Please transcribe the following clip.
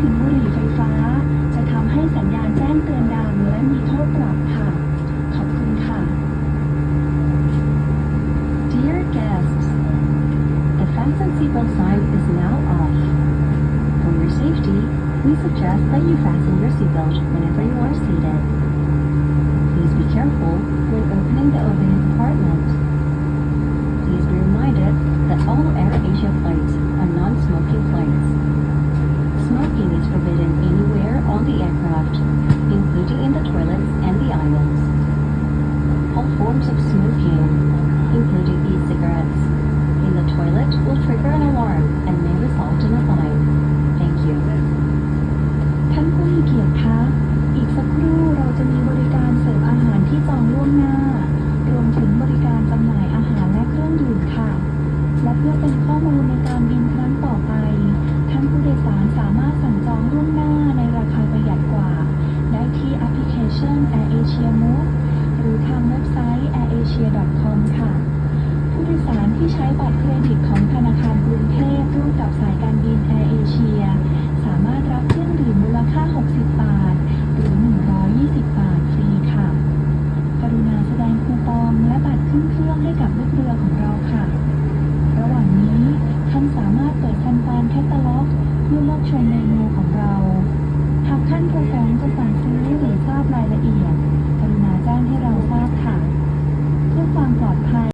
ถึงบุหรี่ไฟฟ้า จะทำให้สัญญาณแจ้งเตือนดังและมีโทษปรับค่ะ ขอบคุณค่ะ Dear guests, the fasten seatbelt sign is now off. For your safety, we suggest that you fasten your seatbelt whenever you forms of smoking, including e-cigarettes, in the toilet will trigger an alarm and may result in a fine. Thank you. ท่านผู้มีเกียรติคะอีกสักครู่เราจะมีบริการเสิร์ฟอาหารที่จองล่วงหน้า รวมถึงบริการจำหน่ายอาหารและเครื่องดื่มค่ะ และเพื่อเป็นข้อมูลในการบินครั้งต่อไป ท่านผู้โดยสารสามารถสั่งจองล่วงหน้าในราคาประหยัดกว่า ได้ที่แอปพลิเคชัน AirAsia Move รือทางเว็บไซต์ airasia.com ค่ะ ผู้โดยสารที่ใช้บัตรเครดิตของธนาคารกรุงเทพร่วมกับสายการบินแอร์เอเชียสามารถรับเครื่องดื่มมูลค่า 60 บาท หรือ 120 บาทฟรีค่ะ กรุณาแสดงคูปองและบัตรขึ้นเครื่องให้กับลูกเรือของเราค่ะ ระหว่างนี้ท่านสามารถเปิดซันฟานแคตตาล็อกเพื่อเลือกชมเมนูของเรา หากท่านประสงค์จะสั่ง ซื้